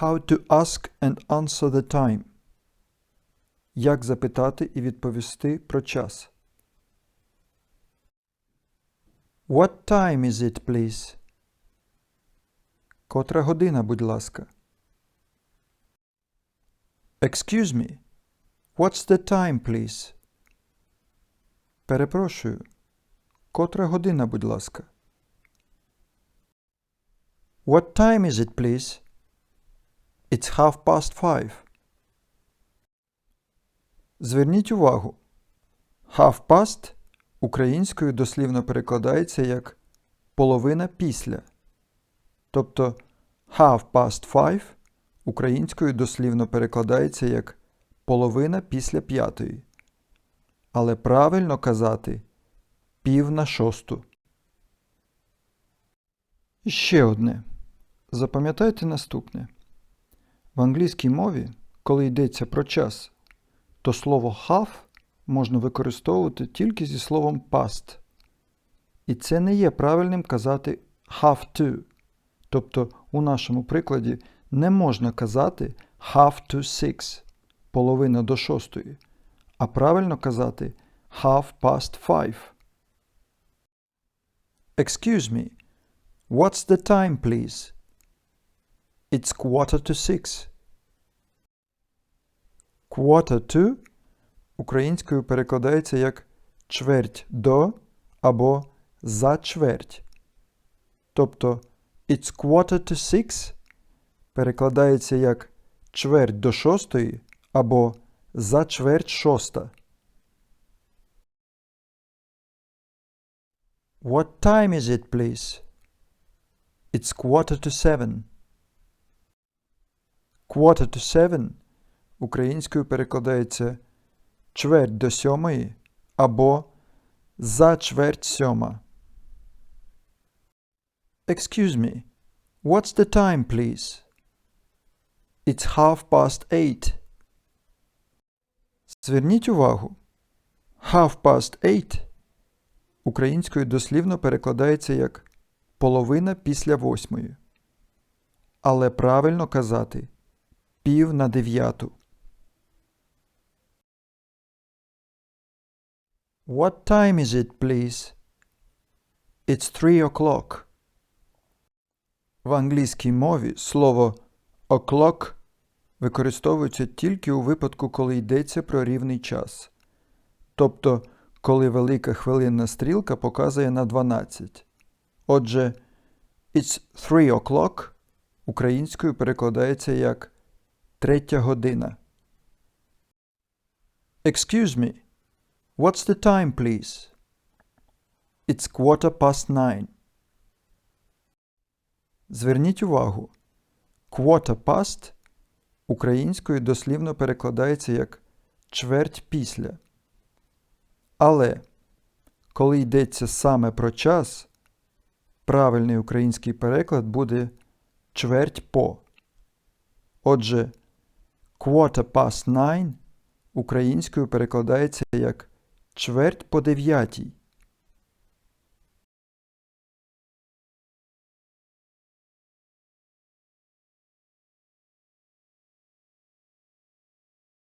How to ask and answer the time. Як запитати і відповісти про час. What time is it, please? Котра година, будь ласка. Excuse me. What's the time, please? Перепрошую. Котра година, будь ласка. What time is it, please? It's half past five. Зверніть увагу. Half past українською дослівно перекладається як половина після. Тобто half past five українською дослівно перекладається як половина після п'ятої. Але правильно казати пів на шосту. Ще одне. Запам'ятайте наступне. В англійській мові, коли йдеться про час, то слово half можна використовувати тільки зі словом past. І це не є правильним казати have to. Тобто у нашому прикладі не можна казати half to six половина до шостої, а правильно казати half past five. Excuse me. What's the time, please? It's quarter to six. Quarter to українською перекладається як чверть до або за чверть. Тобто it's quarter to six перекладається як чверть до шостої або за чверть шоста. What time is it, please? It's quarter to seven. Quarter to seven українською перекладається чверть до сьомої або за чверть сьома. Excuse me. What's the time, please? It's half past eight. Зверніть увагу. Half past eight українською дослівно перекладається як половина після восьмої. Але правильно казати пів на дев'яту. What time is it, please? It's three o'clock. В англійській мові слово o'clock використовується тільки у випадку, коли йдеться про рівний час. Тобто, коли велика хвилинна стрілка показує на 12. Отже, it's three o'clock українською перекладається як третя година. Excuse me. What's the time, please? It's quarter past nine. Зверніть увагу. Quarter past українською дослівно перекладається як чверть після. Але коли йдеться саме про час, правильний український переклад буде чверть по. Отже, quarter past nine українською перекладається як чверть по дев'ятій.